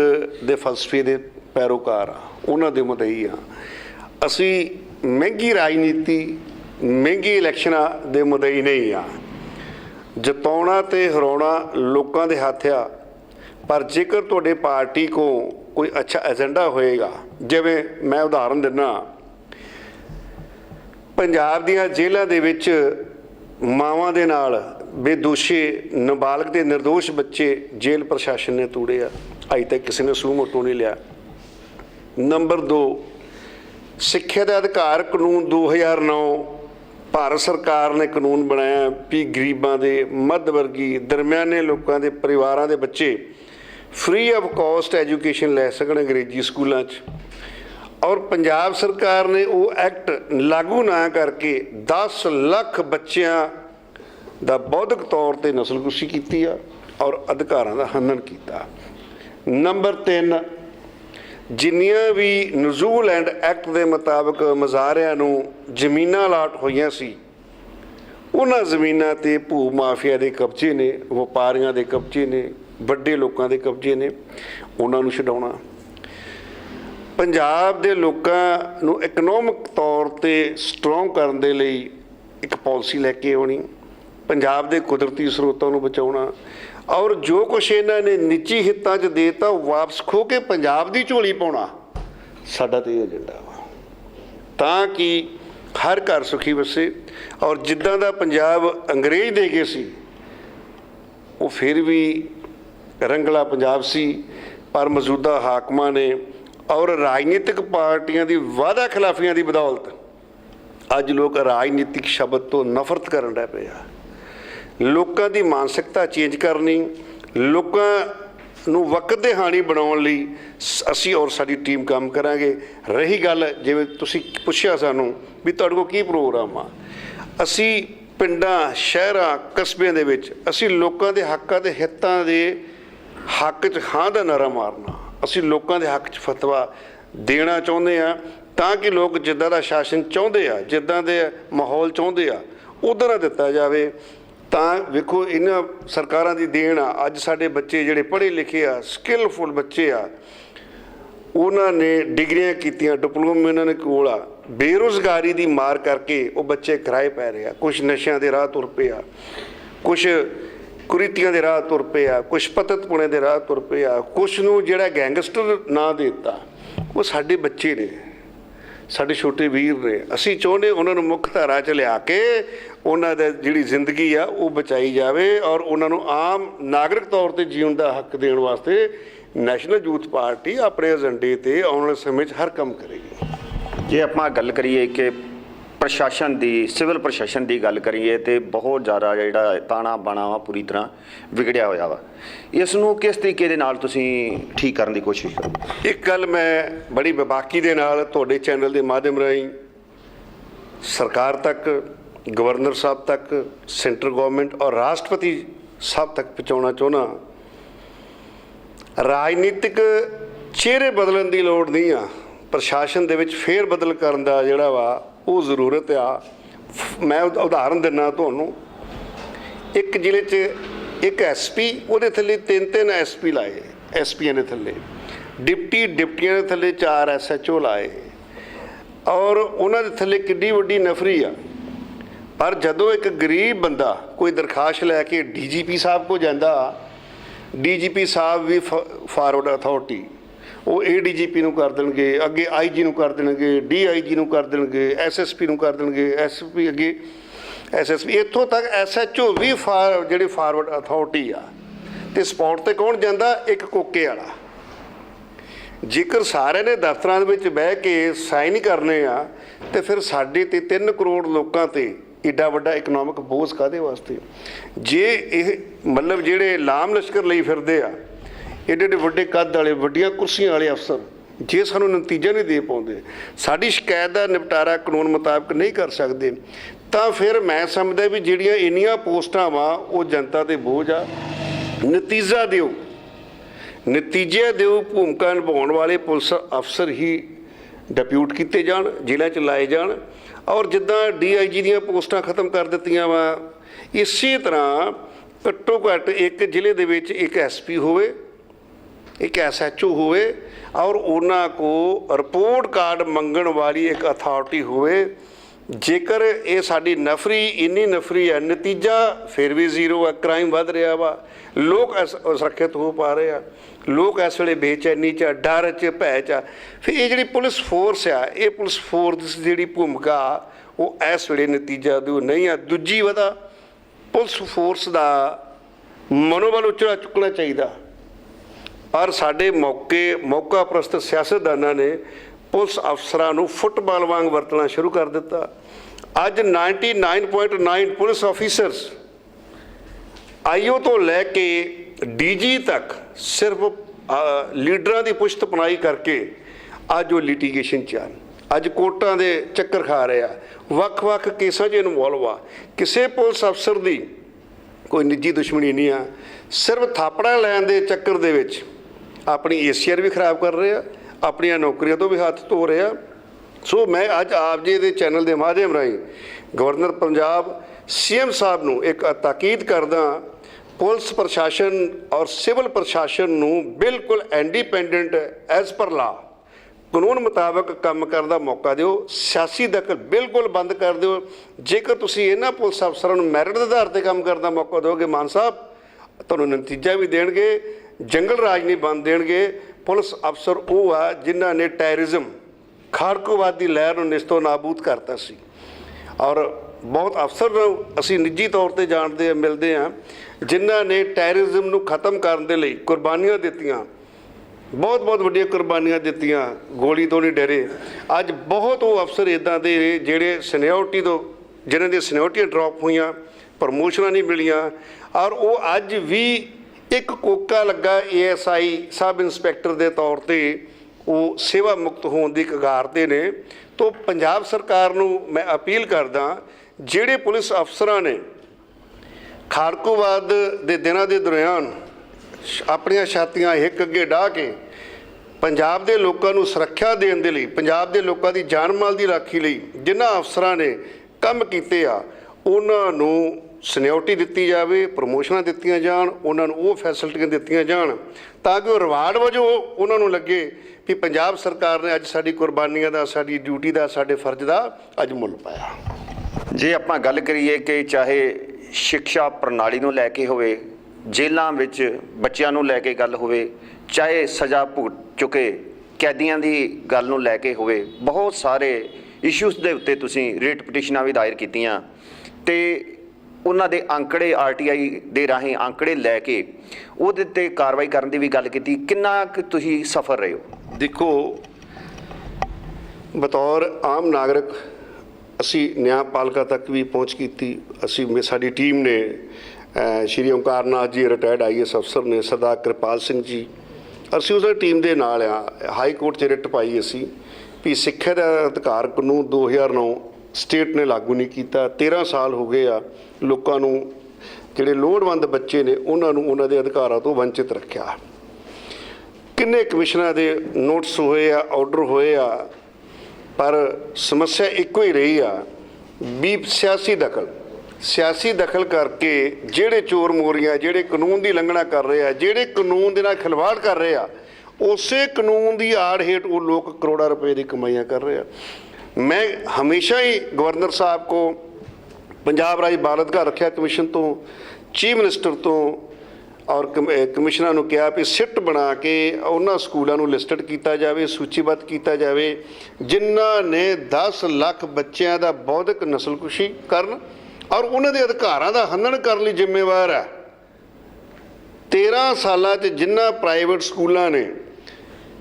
ਦੇ ਫਲਸਫੇ ਦੇ ਪੈਰੋਕਾਰ ਆ, ਉਹਨਾਂ ਦੇ ਮਦਈ ਆ। ਅਸੀਂ ਮਹਿੰਗੀ ਰਾਜਨੀਤੀ, ਮਹਿੰਗੀ ਇਲੈਕਸ਼ਨਾਂ ਦੇ ਮਦਈ ਨਹੀਂ ਆ। ਜਤਾਉਣਾ ਤੇ ਹਰਾਉਣਾ ਲੋਕਾਂ ਦੇ ਹੱਥ ਆ, ਪਰ ਜੇਕਰ ਤੁਹਾਡੇ ਪਾਰਟੀ ਕੋ ਕੋਈ ਅੱਛਾ ਏਜੰਡਾ ਹੋਏਗਾ, ਜਿਵੇਂ ਮੈਂ ਉਦਾਹਰਨ ਦਿੰਨਾ ਪੰਜਾਬ ਦੀਆਂ ਜੇਲ੍ਹਾਂ ਦੇ ਵਿੱਚ ਮਾਵਾਂ ਦੇ ਨਾਲ ਬੇਦੋਸ਼ੇ ਨਾਬਾਲਗ ਦੇ નિર્ਦੋਸ਼ ਬੱਚੇ ਜੇਲ੍ਹ ਪ੍ਰਸ਼ਾਸਨ ਨੇ ਤੋੜੇ ਆ। ਅਜੇ ਤੱਕ ਕਿਸੇ ਨੇ ਸੂਹ ਮੋਟੋ ਨਹੀਂ ਲਿਆ। ਨੰਬਰ 2 ਸਿੱਖਿਆ ਦਾ ਅਧਿਕਾਰ ਕਾਨੂੰਨ 2009 ਭਾਰਤ ਸਰਕਾਰ ਨੇ ਕਾਨੂੰਨ ਬਣਾਇਆ ਵੀ ਗਰੀਬਾਂ ਦੇ, ਮੱਧ ਵਰਗੀ, ਦਰਮਿਆਨੇ ਲੋਕਾਂ ਦੇ, ਪਰਿਵਾਰਾਂ ਦੇ ਬੱਚੇ ਫ੍ਰੀ ਆਫ ਕਾਸਟ ਐਜੂਕੇਸ਼ਨ ਲੈ ਸਕਣ ਅੰਗਰੇਜ਼ੀ ਸਕੂਲਾਂ 'ਚ। ਔਰ ਪੰਜਾਬ ਸਰਕਾਰ ਨੇ ਉਹ ਐਕਟ ਲਾਗੂ ਨਾ ਕਰਕੇ 10 ਲੱਖ ਬੱਚਿਆਂ ਦਾ ਬੌਧਿਕ ਤੌਰ ਤੇ ਨਸਲਕੁਸ਼ੀ ਕੀਤੀ ਆ ਔਰ ਅਧਿਕਾਰਾਂ ਦਾ ਹਨਨ ਕੀਤਾ। ਨੰਬਰ 3 ਜਿੰਨੀਆਂ ਵੀ ਨਜ਼ੂਲ ਐਂਡ ਐਕਟ ਦੇ ਮੁਤਾਬਕ ਮਜ਼ਾਰਿਆਂ ਨੂੰ ਜ਼ਮੀਨਾਂ ਲਾਟ ਹੋਈਆਂ ਸੀ, ਉਹਨਾਂ ਜ਼ਮੀਨਾਂ ਤੇ ਭੂ ਮਾਫੀਆ ਦੇ ਕਬਜ਼ੇ ਨੇ, ਵਪਾਰੀਆਂ ਦੇ ਕਬਜ਼ੇ ਨੇ, ਵੱਡੇ ਲੋਕਾਂ ਦੇ ਕਬਜ਼ੇ ਨੇ, ਉਹਨਾਂ ਨੂੰ ਛਡਾਉਣਾ। ਪੰਜਾਬ ਦੇ ਲੋਕਾਂ ਨੂੰ ਇਕਨੋਮਿਕ ਤੌਰ ਤੇ ਸਟਰੋਂਗ ਕਰਨ ਦੇ ਲਈ ਇੱਕ ਪਾਲਿਸੀ ਲੈ ਕੇ ਆਉਣੀ। ਪੰਜਾਬ ਦੇ ਕੁਦਰਤੀ ਸਰੋਤਾਂ ਨੂੰ ਬਚਾਉਣਾ ਔਰ ਜੋ ਕੁਛ ਇਹਨਾਂ ਨੇ ਨਿੱਜੀ ਹਿੱਤਾਂ 'ਚ ਦੇਤਾ ਉਹ ਵਾਪਸ ਖੋ ਕੇ ਪੰਜਾਬ ਦੀ ਝੋਲੀ ਪਾਉਣਾ, ਸਾਡਾ ਤੇ ਇਹ ਏਜੰਡਾ ਵਾ। ਤਾਂ ਕਿ ਹਰ ਘਰ ਸੁਖੀ ਵਸੇ ਔਰ ਜਿੱਦਾਂ ਦਾ ਪੰਜਾਬ ਅੰਗਰੇਜ਼ ਦੇ ਗਏ ਸੀ, ਉਹ ਫਿਰ ਵੀ ਰੰਗਲਾ ਪੰਜਾਬ ਸੀ, ਪਰ ਮੌਜੂਦਾ ਹਾਕਮਾਂ ਨੇ ਔਰ ਰਾਜਨੀਤਿਕ ਪਾਰਟੀਆਂ ਦੀ ਵਾਅਦਾ ਖਿਲਾਫੀਆਂ ਦੀ ਬਦੌਲਤ ਅੱਜ ਲੋਕ ਰਾਜਨੀਤਿਕ ਸ਼ਬਦ ਤੋਂ ਨਫ਼ਰਤ ਕਰਨ ਲੱਗ ਪਏ ਆ। ਲੋਕਾਂ ਦੀ ਮਾਨਸਿਕਤਾ ਚੇਂਜ ਕਰਨੀ, ਲੋਕਾਂ ਨੂੰ ਵਕਤ ਦੇ ਹਾਣੀ ਬਣਾਉਣ ਲਈ ਸ- ਅਸੀਂ ਔਰ ਸਾਡੀ ਟੀਮ ਕੰਮ ਕਰਾਂਗੇ। ਰਹੀ ਗੱਲ ਜਿਵੇਂ ਤੁਸੀਂ ਪੁੱਛਿਆ ਸਾਨੂੰ ਵੀ ਤੁਹਾਡੇ ਕੋਲ ਕੀ ਪ੍ਰੋਗਰਾਮ ਆ। ਅਸੀਂ ਪਿੰਡਾਂ, ਸ਼ਹਿਰਾਂ, ਕਸਬਿਆਂ ਦੇ ਵਿੱਚ ਅਸੀਂ ਲੋਕਾਂ ਦੇ ਹੱਕਾਂ ਤੇ ਹਿੱਤਾਂ ਦੇ ਹੱਕ 'ਚ ਹਾਂ ਦਾ ਨਾਰਾ ਮਾਰਨਾ। ਅਸੀਂ ਲੋਕਾਂ ਦੇ ਹੱਕ 'ਚ ਫਤਵਾ ਦੇਣਾ ਚਾਹੁੰਦੇ ਆ ਤਾਂ ਕਿ ਲੋਕ ਜਿੱਦਾਂ ਦਾ ਸ਼ਾਸਨ ਚਾਹੁੰਦੇ ਆ, ਜਿੱਦਾਂ ਦੇ ਮਾਹੌਲ ਚਾਹੁੰਦੇ ਆ, ਉਧਰ ਨਾ ਦਿੱਤਾ ਜਾਵੇ। ਤਾਂ ਵੇਖੋ, ਇਹਨਾਂ ਸਰਕਾਰਾਂ ਦੀ ਦੇਣ ਆ। ਅੱਜ ਸਾਡੇ ਬੱਚੇ ਜਿਹੜੇ ਪੜ੍ਹੇ ਲਿਖੇ ਆ ਸਕਿੱਲਫੁਲ ਬੱਚੇ ਆ, ਉਹਨਾਂ ਨੇ ਡਿਗਰੀਆਂ ਕੀਤੀਆਂ, ਡਿਪਲੋਮੇ ਉਹਨਾਂ ਨੇ ਕੋਲ ਆ। ਬੇਰੁਜ਼ਗਾਰੀ ਦੀ ਮਾਰ ਕਰਕੇ ਉਹ ਬੱਚੇ ਕਿਰਾਏ ਪੈ ਰਹੇ ਆ। ਕੁਝ ਨਸ਼ਿਆਂ ਦੇ ਰਾਹ ਤੁਰ ਪਏ ਆ ਕੁਝ ਕੁਰੀਤੀਆਂ ਦੇ ਰਾਹ ਤੁਰ ਪਏ ਆ ਕੁਝ ਪਤਤਪੁਣੇ ਦੇ ਰਾਹ ਤੁਰ ਪਏ ਆ ਕੁਝ ਨੂੰ ਜਿਹੜਾ ਗੈਂਗਸਟਰ ਨਾਂ ਦੇ ਦਿੱਤਾ, ਉਹ ਸਾਡੇ ਬੱਚੇ ਨੇ, ਸਾਡੇ ਛੋਟੇ ਵੀਰ ਨੇ। ਅਸੀਂ ਚਾਹੁੰਦੇ ਉਹਨਾਂ ਨੂੰ ਮੁੱਖ ਧਾਰਾ 'ਚ ਲਿਆ ਕੇ ਉਹਨਾਂ ਦੀ ਜਿਹੜੀ ਜ਼ਿੰਦਗੀ ਆ ਉਹ ਬਚਾਈ ਜਾਵੇ ਔਰ ਉਹਨਾਂ ਨੂੰ ਆਮ ਨਾਗਰਿਕ ਤੌਰ ਤੇ ਜੀਉਣ ਦਾ ਹੱਕ ਦੇਣ ਵਾਸਤੇ ਨੈਸ਼ਨਲ ਯੂਥ ਪਾਰਟੀ ਆਪਣੇ ਏਜੰਡੇ ਤੇ ਆਉਣ ਵਾਲੇ ਸਮੇਂ 'ਚ ਹਰ ਕੰਮ ਕਰੇਗੀ। ਜੇ ਆਪਾਂ ਗੱਲ ਕਰੀਏ ਕਿ ਪ੍ਰਸ਼ਾਸਨ ਦੀ ਸਿਵਲ ਪ੍ਰਸ਼ਾਸਨ ਦੀ ਗੱਲ ਕਰੀਏ ਤੇ ਬਹੁਤ ਜ਼ਿਆਦਾ ਜਿਹੜਾ ਤਾਣਾ ਬਾਣਾ ਵਾ ਪੂਰੀ ਤਰ੍ਹਾਂ ਵਿਗੜਿਆ ਹੋਇਆ ਵਾ। ਇਸ ਨੂੰ ਕਿਸ ਤਰੀਕੇ ਦੇ ਨਾਲ ਤੁਸੀਂ ਠੀਕ ਕਰਨ ਦੀ ਕੋਸ਼ਿਸ਼ ਕਰੋ ਇੱਕ ਗੱਲ ਮੈਂ ਬੜੀ ਬੇਬਾਕੀ ਦੇ ਨਾਲ ਤੁਹਾਡੇ ਚੈਨਲ ਦੇ ਮਾਧਿਅਮ ਰਾਹੀਂ ਸਰਕਾਰ ਤੱਕ ਗਵਰਨਰ ਸਾਹਿਬ ਤੱਕ, ਸੈਂਟਰ ਗਵਰਨਮੈਂਟ ਔਰ ਰਾਸ਼ਟਰਪਤੀ ਸਾਹਿਬ ਤੱਕ ਪਹੁੰਚਾਉਣਾ ਚਾਹੁੰਦਾ। ਰਾਜਨੀਤਿਕ ਚਿਹਰੇ ਬਦਲਣ ਦੀ ਲੋੜ ਨਹੀਂ ਆ। ਪ੍ਰਸ਼ਾਸਨ ਦੇ ਵਿੱਚ ਫੇਰ ਬਦਲ ਕਰਨ ਦਾ ਜਿਹੜਾ ਵਾ, ਉਹ ਜ਼ਰੂਰਤ ਆ। ਮੈਂ ਉਦਾਹਰਨ ਦਿੰਨਾ ਤੁਹਾਨੂੰ। ਇੱਕ ਜ਼ਿਲ੍ਹੇ 'ਚ ਇੱਕ ਐਸਪੀ ਉਹਦੇ ਥੱਲੇ ਤਿੰਨ ਤਿੰਨ ਐਸਪੀ ਲਾਏ ਐਸਪੀਆਂ ਦੇ ਥੱਲੇ। ਡਿਪਟੀ, ਡਿਪਟੀਆਂ ਦੇ ਥੱਲੇ ਚਾਰ ਐਸਐਚਓ ਲਾਏ। ਔਰ ਉਹਨਾਂ ਦੇ ਥੱਲੇ ਕਿੱਡੀ ਵੱਡੀ ਨਫਰੀ ਆ। ਪਰ ਜਦੋਂ ਇੱਕ ਗਰੀਬ ਬੰਦਾ ਕੋਈ ਦਰਖਾਸਤ ਲੈ ਕੇ ਡੀਜੀਪੀ ਸਾਹਿਬ ਕੋ ਜਾਂਦਾ, ਡੀਜੀਪੀ ਸਾਹਿਬ ਵੀ ਫਾਰਵਰਡ ਅਥਾਰਟੀ, ਉਹ ਏਡੀਜੀਪੀ ਨੂੰ ਕਰ ਦੇਣਗੇ, ਅੱਗੇ ਆਈਜੀ ਨੂੰ ਕਰ ਦੇਣਗੇ ਡੀਆਈਜੀ ਨੂੰ ਕਰ ਦੇਣਗੇ ਐਸਐਸਪੀ ਨੂੰ ਕਰ ਦੇਣਗੇ ਐਸਪੀ ਅੱਗੇ ਐਸਐਸਪੀ ਇੱਥੋਂ ਤੱਕ ਐਸਐਚਓ ਵੀ ਫਾਰ, ਜਿਹੜੀ ਫਾਰਵਰਡ ਅਥਾਰਟੀ ਆ, ਤੇ ਸਪੌਟ ਤੇ ਕੌਣ ਜਾਂਦਾ? ਇੱਕ ਕੋਕੇ ਵਾਲਾ। ਜੇਕਰ ਸਾਰਿਆਂ ਨੇ ਦਫ਼ਤਰਾਂ ਦੇ ਵਿੱਚ ਬਹਿ ਕੇ ਸਾਈਨ ਕਰਨੇ ਆ, ਤੇ ਫਿਰ ਸਾਡੇ ਤੇ 3 ਕਰੋੜ ਲੋਕਾਂ ਤੇ ਏਡਾ ਵੱਡਾ ਇਕਨੋਮਿਕ ਬੋਝ ਕਾਦੇ ਵਾਸਤੇ? ਜੇ ਇਹ ਮਤਲਬ ਜਿਹੜੇ ਲਾਮ ਲਸ਼ਕਰ ਲਈ ਫਿਰਦੇ ਆ, ਏਡੇ ਏਡੇ ਵੱਡੇ ਕੱਦ ਵਾਲੇ, ਵੱਡੀਆਂ ਕੁਰਸੀਆਂ ਵਾਲੇ ਅਫਸਰ, ਜੇ ਸਾਨੂੰ ਨਤੀਜਾ ਨਹੀਂ ਦੇ ਪਾਉਂਦੇ, ਸਾਡੀ ਸ਼ਿਕਾਇਤ ਦਾ ਨਿਪਟਾਰਾ ਕਾਨੂੰਨ ਮੁਤਾਬਕ ਨਹੀਂ ਕਰ ਸਕਦੇ, ਤਾਂ ਫਿਰ ਮੈਂ ਸਮਝਦਾ ਵੀ ਜਿਹੜੀਆਂ ਇੰਨੀਆਂ ਪੋਸਟਾਂ ਵਾ, ਉਹ ਜਨਤਾ ਤੇ ਬੋਝ ਆ। ਨਤੀਜਾ ਦਿਓ। ਨਤੀਜੇ ਦਿਓ, ਭੂਮਿਕਾ ਨਿਭਾਉਣ ਵਾਲੇ ਪੁਲਿਸ ਅਫਸਰ ਹੀ ਡਿਪਿਊਟ ਕੀਤੇ ਜਾਣ, ਜ਼ਿਲ੍ਹਾ ਚ ਲਾਏ ਜਾਣ। ਔਰ ਜਿੱਦਾਂ ਡੀਆਈਜੀ ਦੀਆਂ ਪੋਸਟਾਂ ਖਤਮ ਕਰ ਦਿੱਤੀਆਂ ਵਾ, ਇਸੇ ਤਰ੍ਹਾਂ ਘੱਟੋ ਘੱਟ ਇੱਕ ਜ਼ਿਲ੍ਹੇ ਦੇ ਵਿੱਚ ਇੱਕ ਐਸਪੀ ਹੋਵੇ, ਇੱਕ ਐਸਐਚਓ ਹੋਵੇ, ਔਰ ਉਹਨਾਂ ਕੋ ਰਿਪੋਰਟ ਕਾਰਡ ਮੰਗਣ ਵਾਲੀ ਇੱਕ ਅਥਾਰਟੀ ਹੋਵੇ ਜੇਕਰ ਇਹ ਸਾਡੀ ਨਫਰੀ ਇੰਨੀ ਨਫਰੀ ਹੈ, ਨਤੀਜਾ ਫਿਰ ਵੀ ਜ਼ੀਰੋ ਹੈ ਕ੍ਰਾਈਮ ਵੱਧ ਰਿਹਾ ਵਾ। ਲੋਕ ਅਸ- ਸੁਰੱਖਿਅਤ ਹੋ ਪਾ ਰਹੇ ਆ। ਲੋਕ ਇਸ ਵੇਲੇ ਬੇਚੈਨੀ ਚ ਡਰ ਚ, ਭੈ ਚ ਆ। ਫਿਰ ਇਹ ਜਿਹੜੀ ਪੁਲਿਸ ਫੋਰਸ ਆ, ਇਹ ਪੁਲਿਸ ਫੋਰਸ ਦੀ ਜਿਹੜੀ ਭੂਮਿਕਾ ਉਹ ਇਸ ਵੇਲੇ ਨਤੀਜਾ ਦਿਓ ਨਹੀਂ ਆ। ਦੂਜੀ ਵਦਾ ਪੁਲਿਸ ਫੋਰਸ ਦਾ ਮਨੋਬਲ ਉੱਚਾ ਚੁੱਕਣਾ ਚਾਹੀਦਾ। ਪਰ ਸਾਡੇ ਮੌਕੇ, ਮੌਕਾ ਪ੍ਰਸਤ ਸਿਆਸਤਦਾਨਾਂ ਨੇ ਪੁਲਿਸ ਅਫਸਰਾਂ ਨੂੰ ਫੁੱਟਬਾਲ ਵਾਂਗ ਵਰਤਣਾ ਸ਼ੁਰੂ ਕਰ ਦਿੱਤਾ। ਅੱਜ 99.9 ਪੁਲਿਸ ਆਫੀਸਰਸ ਆਈਓ ਤੋਂ ਲੈ ਕੇ ਡੀਜੀ ਤੱਕ ਸਿਰਫ ਲੀਡਰਾਂ ਦੀ ਪੁਸ਼ਤ ਪਨਾਈ ਕਰਕੇ ਅੱਜ ਉਹ ਲਿਟੀਗੇਸ਼ਨ ਚ ਹਨ। ਅੱਜ ਕੋਰਟਾਂ ਦੇ ਚੱਕਰ ਖਾ ਰਹੇ ਆ। ਵੱਖ-ਵੱਖ ਕੇਸਾਂ 'ਚ ਇਨਵੋਲਵ ਆ। ਕਿਸੇ ਪੁਲਿਸ ਅਫਸਰ ਦੀ ਕੋਈ ਨਿੱਜੀ ਦੁਸ਼ਮਣੀ ਨਹੀਂ ਆ। ਸਿਰਫ ਥਾਪੜਾ ਲੈਣ ਦੇ ਚੱਕਰ ਦੇ ਵਿੱਚ ਆਪਣੀ ਏਸੀਆਰ ਵੀ ਖਰਾਬ ਕਰ ਰਹੇ ਆ। ਆਪਣੀਆਂ ਨੌਕਰੀਆਂ ਤੋਂ ਵੀ ਹੱਥ ਧੋ ਰਿਹਾ ਸੋ ਮੈਂ ਅੱਜ ਆਪ ਜੀ ਦੇ ਚੈਨਲ ਦੇ ਮਾਧਿਅਮ ਰਾਹੀਂ ਗਵਰਨਰ ਪੰਜਾਬ ਸੀਐਮ ਸਾਹਿਬ ਨੂੰ ਇੱਕ ਤਾਕੀਦ ਕਰਦਾ ਪੁਲਿਸ ਪ੍ਰਸ਼ਾਸਨ ਔਰ ਸਿਵਲ ਪ੍ਰਸ਼ਾਸਨ ਨੂੰ ਬਿਲਕੁਲ ਇੰਡੀਪੈਂਡੈਂਟ ਐਜ਼ ਪਰ ਲਾ ਕਾਨੂੰਨ ਮੁਤਾਬਕ ਕੰਮ ਕਰਨ ਦਾ ਮੌਕਾ ਦਿਓ, ਸਿਆਸੀ ਦਖਲ ਬਿਲਕੁਲ ਬੰਦ ਕਰ ਦਿਓ। ਜੇਕਰ ਤੁਸੀਂ ਇਹਨਾਂ ਪੁਲਿਸ ਅਫਸਰਾਂ ਨੂੰ ਮੈਰਿਟ ਦੇ ਆਧਾਰ ਤੇ ਕੰਮ ਕਰਨ ਦਾ ਮੌਕਾ ਦਿਓਗੇ ਮਾਨ ਸਾਹਿਬ, ਤੁਹਾਨੂੰ ਨਤੀਜਾ ਵੀ ਦੇਣਗੇ, ਜੰਗਲ ਰਾਜ ਨਹੀਂ ਬੰਦ ਦੇਣਗੇ ਪੁਲਿਸ ਅਫਸਰ ਉਹ ਆ ਜਿਨ੍ਹਾਂ ਨੇ ਟੈਰਰਿਜ਼ਮ ਖਾੜਕੂਵਾਦ ਲਹਿਰ ਨੂੰ ਨਿਸਤੋ ਨਾਬੂਦ ਕਰਤਾ ਸੀ। ਔਰ ਬਹੁਤ ਅਫਸਰ ਨੂੰ ਅਸੀਂ ਨਿੱਜੀ ਤੌਰ ਤੇ ਜਾਣਦੇ ਆ, ਮਿਲਦੇ ਆ, ਜਿਨ੍ਹਾਂ ਨੇ ਟੈਰਰਿਜ਼ਮ ਨੂੰ ਖਤਮ ਕਰਨ ਦੇ ਲਈ ਕੁਰਬਾਨੀਆਂ ਦਿੱਤੀਆਂ। ਬਹੁਤ ਬਹੁਤ ਵੱਡੀਆਂ ਕੁਰਬਾਨੀਆਂ ਦਿੱਤੀਆਂ, ਗੋਲੀ ਤੋਂ ਨਹੀਂ ਡਰੇ। ਅੱਜ ਬਹੁਤ ਉਹ ਅਫਸਰ ਇਦਾਂ ਦੇ ਜਿਹੜੇ ਸੀਨੀਅਰਟੀ ਤੋਂ, ਜਿਨ੍ਹਾਂ ਦੀਆਂ ਸੀਨੀਅਰਟੀਆਂ ਡ੍ਰੌਪ ਹੋਈਆਂ, ਪ੍ਰਮੋਸ਼ਨਾਂ ਨਹੀਂ ਮਿਲੀਆਂ। ਔਰ ਉਹ ਅੱਜ ਵੀ ਇੱਕ ਕੋਕਾ ਲੱਗਾ ਏਐਸਆਈ ਸਬ ਇੰਸਪੈਕਟਰ ਦੇ ਤੌਰ ਤੇ, ਉਹ ਸੇਵਾ ਮੁਕਤ ਹੋਣ ਦੀ ਕਗਾਰ ਤੇ ਨੇ। ਤੋਂ ਪੰਜਾਬ ਸਰਕਾਰ ਨੂੰ ਮੈਂ ਅਪੀਲ ਕਰਦਾ, ਜਿਹੜੇ ਪੁਲਿਸ ਅਫਸਰਾਂ ਨੇ ਖਾਰਕੋਵਾਦ ਦੇ ਦਿਨਾਂ ਦੇ ਦੌਰਾਨ ਆਪਣੀਆਂ ਛਾਤੀਆਂ ਇੱਕ ਅੱਗੇ ਢਾਹ ਕੇ ਪੰਜਾਬ ਦੇ ਲੋਕਾਂ ਨੂੰ ਸੁਰੱਖਿਆ ਦੇਣ ਦੇ ਲਈ, ਪੰਜਾਬ ਦੇ ਲੋਕਾਂ ਦੀ ਜਾਨ ਮਾਲ ਦੀ ਰਾਖੀ ਲਈ ਜਿਨ੍ਹਾਂ ਅਫਸਰਾਂ ਨੇ ਕੰਮ ਕੀਤੇ ਆ, ਉਹਨਾਂ ਨੂੰ ਸਨਿਓਰਟੀ ਦਿੱਤੀ ਜਾਵੇ, ਪ੍ਰਮੋਸ਼ਨਾਂ ਦਿੱਤੀਆਂ ਜਾਣ, ਉਹਨਾਂ ਨੂੰ ਉਹ ਫੈਸਿਲਿਟੀਆਂ ਦਿੱਤੀਆਂ ਜਾਣ, ਤਾਂ ਕਿ ਉਹ ਰਿਵਾਰਡ ਵਜੋਂ ਉਹਨਾਂ ਨੂੰ ਲੱਗੇ ਕਿ ਪੰਜਾਬ ਸਰਕਾਰ ਨੇ ਅੱਜ ਸਾਡੀ ਕੁਰਬਾਨੀਆਂ ਦਾ, ਸਾਡੀ ਡਿਊਟੀ ਦਾ, ਸਾਡੇ ਫਰਜ਼ ਦਾ ਅੱਜ ਮੁੱਲ ਪਾਇਆ। ਜੇ ਆਪਾਂ ਗੱਲ ਕਰੀਏ ਕਿ ਚਾਹੇ ਸਿੱਖਿਆ ਪ੍ਰਣਾਲੀ ਨੂੰ ਲੈ ਕੇ ਹੋਵੇ, ਜੇਲ੍ਹਾਂ ਵਿੱਚ ਬੱਚਿਆਂ ਨੂੰ ਲੈ ਕੇ ਗੱਲ ਹੋਵੇ, ਚਾਹੇ ਸਜ਼ਾ ਭੁਗਤ ਚੁੱਕੇ ਕੈਦੀਆਂ ਦੀ ਗੱਲ ਨੂੰ ਲੈ ਕੇ ਹੋਵੇ, ਬਹੁਤ ਸਾਰੇ ਇਸ਼ੂਜ਼ ਦੇ ਉੱਤੇ ਤੁਸੀਂ ਰੇਟ ਪਟੀਸ਼ਨਾਂ ਵੀ ਦਾਇਰ ਕੀਤੀਆਂ। ਤੇ ਉਹਨਾਂ ਦੇ ਅੰਕੜੇ ਆਰਟੀਆਈ ਦੇ ਰਾਹੀਂ ਅੰਕੜੇ ਲੈ ਕੇ ਉਹਦੇ ਤੇ ਕਾਰਵਾਈ ਕਰਨ ਦੀ ਵੀ ਗੱਲ ਕੀਤੀ। ਕਿੰਨਾ ਕੁ ਤੁਸੀਂ ਸਫਲ ਰਹੇ ਹੋ? ਦੇਖੋ ਬਤੌਰ ਆਮ ਨਾਗਰਿਕ ਅਸੀਂ ਨਿਆਂਪਾਲਿਕਾ ਤੱਕ ਵੀ ਪਹੁੰਚ ਕੀਤੀ। ਅਸੀਂ ਮੇ- ਸਾਡੀ ਟੀਮ ਨੇ ਅਹ, ਸ਼੍ਰੀ ਓਂਕਾਰਨਾਥ ਜੀ ਰਿਟਾਇਰਡ ਆਈਐਸ ਅਫਸਰ ਨੇ ਸਰਦਾਰ ਕਿਰਪਾਲ ਸਿੰਘ ਜੀ ਅਸੀਂ ਉਸ ਟੀਮ ਦੇ ਨਾਲ ਆ। ਹਾਈ ਕੋਰਟ 'ਚ ਰਿਟ ਪਾਈ ਅਸੀਂ। ਵੀ ਸਿੱਖਿਆ ਦਾ ਅਧਿਕਾਰ ਕਾਨੂੰਨ 2009 ਸਟੇਟ ਨੇ ਲਾਗੂ ਨਹੀਂ ਕੀਤਾ। 13 ਸਾਲ ਹੋ ਗਏ ਆ ਲੋਕਾਂ ਨੂੰ, ਜਿਹੜੇ ਲੋੜਵੰਦ ਬੱਚੇ ਨੇ, ਉਹਨਾਂ ਨੂੰ ਉਹਨਾਂ ਦੇ ਅਧਿਕਾਰਾਂ ਤੋਂ ਵੰਚਿਤ ਰੱਖਿਆ। ਕਿੰਨੇ ਕਮਿਸ਼ਨਰਾਂ ਦੇ ਨੋਟਿਸ ਹੋਏ ਆ, ਆਰਡਰ ਹੋਏ ਆ, ਪਰ ਸਮੱਸਿਆ ਇੱਕੋ ਹੀ ਰਹੀ ਆ ਵੀ ਸਿਆਸੀ ਦਖਲ। ਸਿਆਸੀ ਦਖਲ ਕਰਕੇ ਜਿਹੜੇ ਚੋਰ ਮੋਰੀਆਂ ਜਿਹੜੇ ਕਾਨੂੰਨ ਦੀ ਲੰਘਣਾ ਕਰ ਰਹੇ ਆ, ਜਿਹੜੇ ਕਾਨੂੰਨ ਦੇ ਨਾਲ ਖਿਲਵਾੜ ਕਰ ਰਹੇ ਆ, ਉਸੇ ਕਾਨੂੰਨ ਦੀ ਆੜ ਹੇਠ ਉਹ ਲੋਕ ਕਰੋੜਾਂ ਰੁਪਏ ਦੀ ਕਮਾਈਆਂ ਕਰ ਰਹੇ ਆ। ਮੈਂ ਹਮੇਸ਼ਾ ਹੀ ਗਵਰਨਰ ਸਾਹਿਬ ਕੋ ਪੰਜਾਬ ਰਾਜ ਬਾਲ ਅਧਿਕਾਰ ਰੱਖਿਆ ਕਮਿਸ਼ਨ ਤੋਂ, ਚੀਫ ਮਿਨਿਸਟਰ ਤੋਂ ਔਰ ਕਮ- ਕਮਿਸ਼ਨਰਾਂ ਨੂੰ ਕਿਹਾ ਵੀ ਸਿੱਟ ਬਣਾ ਕੇ ਉਹਨਾਂ ਸਕੂਲਾਂ ਨੂੰ ਲਿਸਟਡ ਕੀਤਾ ਜਾਵੇ, ਸੂਚੀਬੱਧ ਕੀਤਾ ਜਾਵੇ, ਜਿਨ੍ਹਾਂ ਨੇ 10 ਲੱਖ ਬੱਚਿਆਂ ਦਾ ਬੌਧਿਕ ਨਸਲਕੁਸ਼ੀ ਕਰਨ ਔਰ ਉਹਨਾਂ ਦੇ ਅਧਿਕਾਰਾਂ ਦਾ ਹਨਨ ਕਰਨ ਲਈ ਜ਼ਿੰਮੇਵਾਰ ਹੈ। 13 ਸਾਲਾਂ 'ਚ ਜਿਨ੍ਹਾਂ ਪ੍ਰਾਈਵੇਟ ਸਕੂਲਾਂ ਨੇ,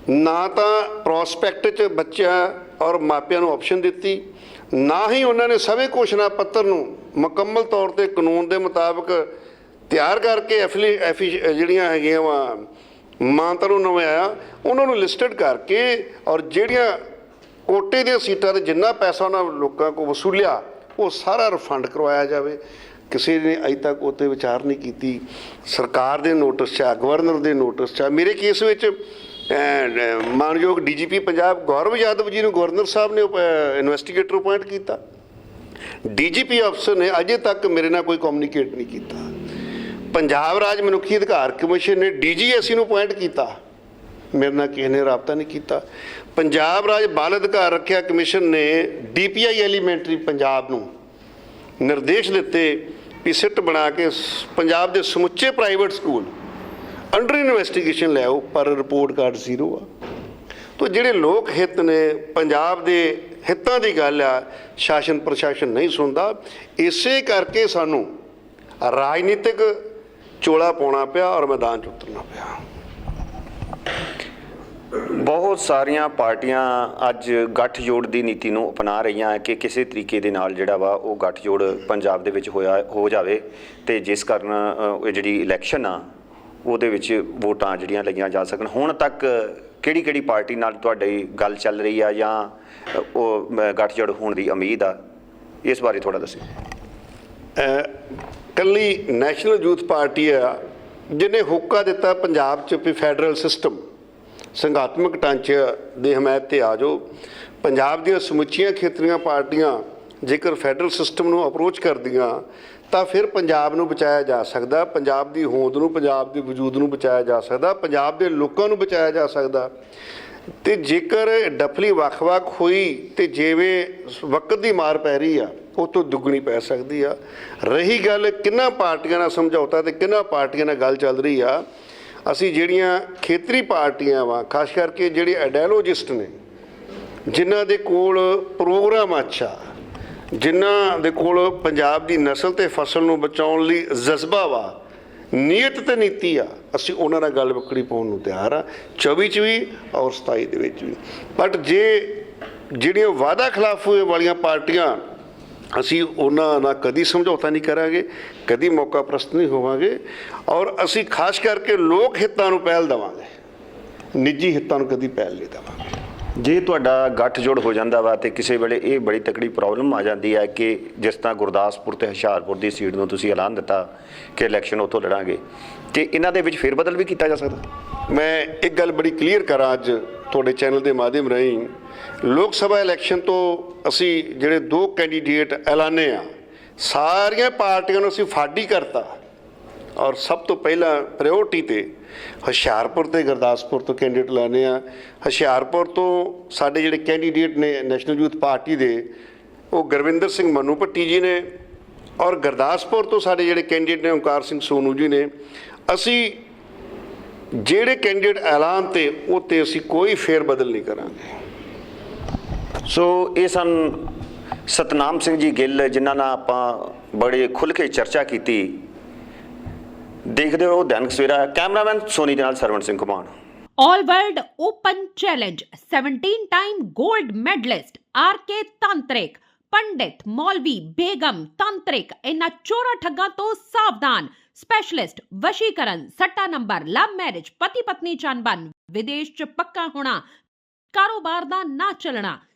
ਨਾ ਤਾਂ ਪ੍ਰੋਸਪੈਕਟ 'ਚ ਬੱਚਿਆਂ ਔਰ ਮਾਪਿਆਂ ਨੂੰ ਆਪਸ਼ਨ ਦਿੱਤੀ। ਨਾ ਹੀ ਉਹਨਾਂ ਨੇ ਸਵੇ ਘੋਸ਼ਣਾ ਪੱਤਰ ਨੂੰ ਮੁਕੰਮਲ ਤੌਰ ਤੇ ਕਾਨੂੰਨ ਦੇ ਮੁਤਾਬਕ ਤਿਆਰ ਕਰਕੇ ਐਫਲੀ ਐਫੀ ਜਿਹੜੀਆਂ ਹੈਗੀਆਂ ਵਾ, ਮਾਨਤਾ ਨੂੰ ਨਵਾਇਆ, ਉਹਨਾਂ ਨੂੰ ਲਿਸਟਡ ਕਰਕੇ ਔਰ ਜਿਹੜੀਆਂ ਕੋਟੇ ਦੀਆਂ ਸੀਟਾਂ ਤੇ ਜਿੰਨਾ ਪੈਸਾ ਉਹਨਾਂ ਲੋਕਾਂ ਕੋਲ ਵਸੂਲਿਆ, ਉਹ ਸਾਰਾ ਰਿਫੰਡ ਕਰਵਾਇਆ ਜਾਵੇ। ਕਿਸੇ ਨੇ ਅਜੇ ਤੱਕ ਉੱਤੇ ਵਿਚਾਰ ਨਹੀਂ ਕੀਤੀ। ਸਰਕਾਰ ਦੇ ਨੋਟਿਸ 'ਚ ਆ ਗਵਰਨਰ ਦੇ ਨੋਟਿਸ 'ਚ ਆ। ਮੇਰੇ ਕੇਸ ਵਿੱਚ ਮਾਨਯੋਗ ਡੀਜੀਪੀ ਪੰਜਾਬ ਗੌਰਵ ਯਾਦਵ ਜੀ ਨੂੰ ਗਵਰਨਰ ਸਾਹਿਬ ਨੇ ਇਨਵੈਸਟੀਗੇਟਰ ਅਪਾਇੰਟ ਕੀਤਾ। ਡੀਜੀਪੀ ਅਫਸਰ ਨੇ ਅਜੇ ਤੱਕ ਮੇਰੇ ਨਾਲ ਕੋਈ ਕਮਿਊਨੀਕੇਟ ਨਹੀਂ ਕੀਤਾ। ਪੰਜਾਬ ਰਾਜ ਮਨੁੱਖੀ ਅਧਿਕਾਰ ਕਮਿਸ਼ਨ ਨੇ ਡੀਜੀਐਸਸੀ ਨੂੰ ਅਪਾਇੰਟ ਕੀਤਾ। ਮੇਰੇ ਨਾਲ ਕਿਸੇ ਨੇ ਰਾਬਤਾ ਨਹੀਂ ਕੀਤਾ। ਪੰਜਾਬ ਰਾਜ ਬਾਲ ਅਧਿਕਾਰ ਰੱਖਿਆ ਕਮਿਸ਼ਨ ਨੇ ਡੀਪੀਆਈ ਐਲੀਮੈਂਟਰੀ ਪੰਜਾਬ ਨੂੰ ਨਿਰਦੇਸ਼ ਦਿੱਤੇ ਵੀ ਸਿੱਟ ਬਣਾ ਕੇ ਪੰਜਾਬ ਦੇ ਸਮੁੱਚੇ ਪ੍ਰਾਈਵੇਟ ਸਕੂਲ ਅੰਡਰ ਇਨਵੈਸਟੀਗੇਸ਼ਨ ਲਿਆਓ ਪਰ ਰਿਪੋਰਟ ਕਾਰਡ ਜ਼ੀਰੋ ਆ। ਤਾਂ ਜਿਹੜੇ ਲੋਕ ਹਿੱਤ ਨੇ, ਪੰਜਾਬ ਦੇ ਹਿੱਤਾਂ ਦੀ ਗੱਲ ਆ, ਸ਼ਾਸਨ ਪ੍ਰਸ਼ਾਸਨ ਨਹੀਂ ਸੁਣਦਾ। ਇਸੇ ਕਰਕੇ ਸਾਨੂੰ ਰਾਜਨੀਤਿਕ ਚੋਲਾ ਪਾਉਣਾ ਪਿਆ ਔਰ ਮੈਦਾਨ 'ਚ ਉਤਰਨਾ ਪਿਆ। ਬਹੁਤ ਸਾਰੀਆਂ ਪਾਰਟੀਆਂ ਅੱਜ ਗੱਠਜੋੜ ਦੀ ਨੀਤੀ ਨੂੰ ਅਪਣਾ ਰਹੀਆਂ ਹੈ ਕਿ ਕਿਸੇ ਤਰੀਕੇ ਦੇ ਨਾਲ ਜਿਹੜਾ ਵਾ ਉਹ ਗੱਠਜੋੜ ਪੰਜਾਬ ਦੇ ਵਿੱਚ ਹੋਇਆ, ਹੋ ਜਾਵੇ। ਤੇ ਜਿਸ ਕਾਰਨ ਇਹ ਜਿਹੜੀ ਇਲੈਕਸ਼ਨ ਆ ਉਹਦੇ ਵਿੱਚ ਵੋਟਾਂ ਜਿਹੜੀਆਂ ਲਈਆਂ ਜਾ ਸਕਣ। ਹੁਣ ਤੱਕ ਕਿਹੜੀ ਕਿਹੜੀ ਪਾਰਟੀ ਨਾਲ ਤੁਹਾਡੀ ਗੱਲ ਚੱਲ ਰਹੀ ਆ ਜਾਂ ਉਹ ਅ, ਗੱਠਜੋੜ ਹੋਣ ਦੀ ਉਮੀਦ ਆ? ਇਸ ਬਾਰੇ ਥੋੜਾ ਦੱਸਿਓ। ਅਹ ਕੱਲੀ ਨੈਸ਼ਨਲ ਯੂਥ ਪਾਰਟੀ ਆ ਜਿਹਨੇ ਹੋਕਾ ਦਿੱਤਾ ਪੰਜਾਬ 'ਚ ਵੀ ਫੈਡਰਲ ਸਿਸਟਮ। ਸੰਘਾਤਮਕ ਢਾਂਚੇ ਦੀ ਹਮਾਇਤ ਤੇ ਆ ਜਾਓ। ਪੰਜਾਬ ਦੀਆਂ ਸਮੁੱਚੀਆਂ ਖੇਤਰੀਆਂ ਪਾਰਟੀਆਂ ਜੇਕਰ ਫੈਡਰਲ ਸਿਸਟਮ ਨੂੰ ਅਪਰੋਚ ਕਰਦੀਆਂ ਤਾਂ ਫਿਰ ਪੰਜਾਬ ਨੂੰ ਬਚਾਇਆ ਜਾ ਸਕਦਾ, ਪੰਜਾਬ ਦੀ ਹੋਂਦ ਨੂੰ, ਪੰਜਾਬ ਦੇ ਵਜੂਦ ਨੂੰ ਬਚਾਇਆ ਜਾ ਸਕਦਾ, ਪੰਜਾਬ ਦੇ ਲੋਕਾਂ ਨੂੰ ਬਚਾਇਆ ਜਾ ਸਕਦਾ। ਤੇ ਜੇਕਰ ਡਫਲੀ ਵੱਖ-ਵੱਖ ਹੋਈ ਤੇ ਜਿਵੇਂ ਵਕਤ ਦੀ ਮਾਰ ਪੈ ਰਹੀ ਆ, ਉਹ ਤੋਂ ਦੁੱਗਣੀ ਪੈ ਸਕਦੀ ਆ। ਰਹੀ ਗੱਲ ਕਿੰਨਾ ਪਾਰਟੀਆਂ ਨਾਲ ਸਮਝੌਤਾ ਤੇ ਕਿੰਨਾ ਪਾਰਟੀਆਂ ਨਾਲ ਗੱਲ ਚੱਲ ਰਹੀ ਆ, ਅਸੀਂ ਜਿਹੜੀਆਂ ਖੇਤਰੀ ਪਾਰਟੀਆਂ ਵਾ, ਖਾਸ ਕਰਕੇ ਜਿਹੜੇ ਆਈਡੀਓਲੋਜਿਸਟ ਨੇ, ਜਿਨ੍ਹਾਂ ਦੇ ਕੋਲ ਪ੍ਰੋਗਰਾਮ ਅੱਛਾ ਜਿਨ੍ਹਾਂ ਦੇ ਕੋਲ ਪੰਜਾਬ ਦੀ ਨਸਲ ਤੇ ਫਸਲ ਨੂੰ ਬਚਾਉਣ ਲਈ ਜਜ਼ਬਾ ਵਾ, ਨੀਅਤ ਤੇ ਨੀਤੀ ਆ, ਅਸੀਂ ਉਹਨਾਂ ਨਾਲ ਗੱਲ ਬੱਕੜੀ ਪਾਉਣ ਨੂੰ ਤਿਆਰ ਆ 24 ਚ ਵੀ ਔਰ 27 ਦੇ ਵਿੱਚ ਵੀ। ਬਟ ਜੇ ਜਿਹੜੀਆਂ ਵਾਅਦਾ ਖਿਲਾਫ ਹੋਏ ਵਾਲੀਆਂ ਪਾਰਟੀਆਂ ਅਸੀਂ ਉਹਨਾਂ ਨਾਲ ਕਦੀ ਸਮਝੌਤਾ ਨਹੀਂ ਕਰਾਂਗੇ, ਕਦੀ ਮੌਕਾ ਪ੍ਰਸਤ ਨਹੀਂ ਹੋਵਾਂਗੇ, ਔਰ ਅਸੀਂ ਖਾਸ ਕਰਕੇ ਲੋਕ ਹਿੱਤਾਂ ਨੂੰ ਪਹਿਲ ਦੇਵਾਂਗੇ, ਨਿੱਜੀ ਹਿੱਤਾਂ ਨੂੰ ਕਦੀ ਪਹਿਲ ਨਹੀਂ ਦੇਵਾਂਗੇ। ਜੇ ਤੁਹਾਡਾ ਗੱਠਜੋੜ ਹੋ ਜਾਂਦਾ ਵਾ ਤੇ ਕਿਸੇ ਵੇਲੇ ਇਹ ਬੜੀ ਤਕੜੀ ਪ੍ਰੋਬਲਮ ਆ ਜਾਂਦੀ ਹੈ ਕਿ ਜਿਸ ਤਰ੍ਹਾਂ ਗੁਰਦਾਸਪੁਰ ਤੇ ਹੁਸ਼ਿਆਰਪੁਰ ਦੀ ਸੀਟ ਨੂੰ ਤੁਸੀਂ ਐਲਾਨ ਦਿੱਤਾ ਕਿ ਇਲੈਕਸ਼ਨ ਉੱਥੋਂ ਲੜਾਂਗੇ, ਤੇ ਇਹਨਾਂ ਦੇ ਵਿੱਚ ਫੇਰਬਦਲ ਵੀ ਕੀਤਾ ਜਾ ਸਕਦਾ? ਮੈਂ ਇੱਕ ਗੱਲ ਬੜੀ ਕਲੀਅਰ ਕਰਾਂ ਅੱਜ ਤੁਹਾਡੇ ਚੈਨਲ ਦੇ ਮਾਧਿਅਮ ਰਾਹੀਂ। ਲੋਕ ਸਭਾ ਇਲੈਕਸ਼ਨ ਤੋਂ ਅਸੀਂ ਜਿਹੜੇ ਦੋ ਕੈਂਡੀਡੇਟ ਐਲਾਨੇ ਆ, ਸਾਰੀਆਂ ਪਾਰਟੀਆਂ ਨੂੰ ਅਸੀਂ ਫਾਡੀ ਕਰਤਾ। ਔਰ ਸਭ ਤੋਂ ਪਹਿਲਾਂ ਪ੍ਰਾਇੋਰਟੀ ਤੇ ਹੁਸ਼ਿਆਰਪੁਰ ਤੇ ਗੁਰਦਾਸਪੁਰ ਤੋਂ ਕੈਂਡੀਡੇਟ ਲਾਣੇ ਆ ਹੁਸ਼ਿਆਰਪੁਰ ਤੋਂ ਸਾਡੇ ਜਿਹੜੇ ਕੈਂਡੀਡੇਟ ਨੇ ਨੈਸ਼ਨਲ ਯੂਥ ਪਾਰਟੀ ਦੇ, ਉਹ ਗੁਰਵਿੰਦਰ ਸਿੰਘ ਮਨੂ ਭੱਟੀ ਜੀ ਨੇ ਔਰ ਗੁਰਦਾਸਪੁਰ ਤੋਂ ਸਾਡੇ ਜਿਹੜੇ ਕੈਂਡੀਡੇਟ ਨੇ ਓਂਕਾਰ ਸਿੰਘ ਸੋਨੂ ਜੀ ਨੇ। ਅਸੀਂ ਜਿਹੜੇ ਕੈਂਡੀਡੇਟ ਐਲਾਨ ਤੇ, ਉਹ ਤੇ ਅਸੀਂ ਕੋਈ ਫੇਰ ਬਦਲ ਨਹੀਂ ਕਰਾਂਗੇ। ਸੋ ਇਹ ਸਨ ਸਤਨਾਮ ਸਿੰਘ ਜੀ ਗਿੱਲ, ਜਿਨ੍ਹਾਂ ਨਾਲ ਆਪਾਂ ਬੜੇ ਖੁੱਲ੍ਹ ਕੇ ਚਰਚਾ ਕੀਤੀ। ਦੇਖਦੇ ਰਹੋ ਦੈਨਿਕ ਸਵੇਰਾ, ਕੈਮਰਾਮੈਨ ਸੋਨੀ ਦੇ ਨਾਲ Sarwan Singh Kumar. All World Open Challenge 17 time gold medalist RK Tantrik ਪੰਡਿਤ ਮੌਲਵੀ ਬੇਗਮ ਤੰਤਰਿਕ ਇਹਨਾਂ ਚੋਰਾ ਠੱਗਾਂ ਤੋਂ ਸਾਵਧਾਨ ਸਪੈਸ਼ਲਿਸਟ ਵਸ਼ੀਕਰਨ, ਸੱਟਾ ਨੰਬਰ ਲਵ ਮੈਰਿਜ ਪਤੀ ਪਤਨੀ ਚੰਬਨ ਵਿਦੇਸ਼ ਚ ਪੱਕਾ ਹੋਣਾ, ਕਾਰੋਬਾਰ ਦਾ ਨਾ ਚੱਲਣਾ